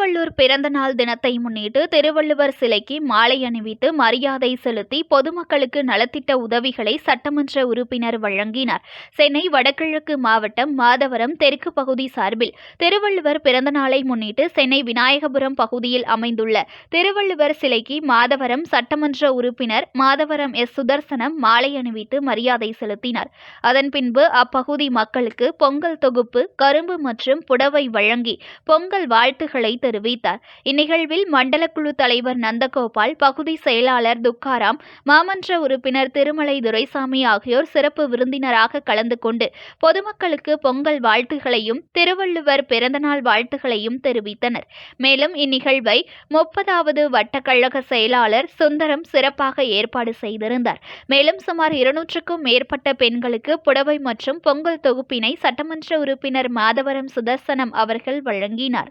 Tiruvallur பிறந்தநாள் தினத்தை முன்னிட்டு திருவள்ளுவர் சிலைக்கு மாலை அணிவித்து மரியாதை செலுத்தி பொதுமக்களுக்கு நலத்திட்ட உதவிகளை சட்டமன்ற உறுப்பினர் வழங்கினார். சென்னை வடகிழக்கு மாவட்டம் மாதவரம் தெற்கு பகுதி சார்பில் திருவள்ளுவர் பிறந்தநாளை முன்னிட்டு சென்னை விநாயகபுரம் பகுதியில் அமைந்துள்ள திருவள்ளுவர் சிலைக்கு மாதவரம் சட்டமன்ற உறுப்பினர் மாதவரம் எஸ். சுதர்சனம் மாலை அணிவித்து மரியாதை செலுத்தினார். அதன் பின்பு அப்பகுதி மக்களுக்கு பொங்கல் தொகுப்பு கரும்பு மற்றும் புடவை வழங்கி பொங்கல் வாழ்த்துக்களை தெரிவித்தார் இந்நிகழ்வில் மண்டல குழு தலைவர் நந்தகோபால் பகுதி செயலாளர் துக்காராம் மாமன்ற உறுப்பினர் திருமலை துரைசாமி ஆகியோர் சிறப்பு விருந்தினராக கலந்து கொண்டு பொதுமக்களுக்கு பொங்கல் வாழ்த்துகளையும் திருவள்ளுவர் பிறந்தநாள் வாழ்த்துகளையும் தெரிவித்தனர். மேலும் இந்நிகழ்வை முப்பதாவது வட்டக்கழக செயலாளர் சுந்தரம் சிறப்பாக ஏற்பாடு செய்திருந்தார். மேலும் சுமார் இருநூற்றுக்கும் மேற்பட்ட பெண்களுக்கு புடவை மற்றும் பொங்கல் தொகுப்பினை சட்டமன்ற உறுப்பினர் மாதவரம் சுதர்சனம் அவர்கள் வழங்கினார்.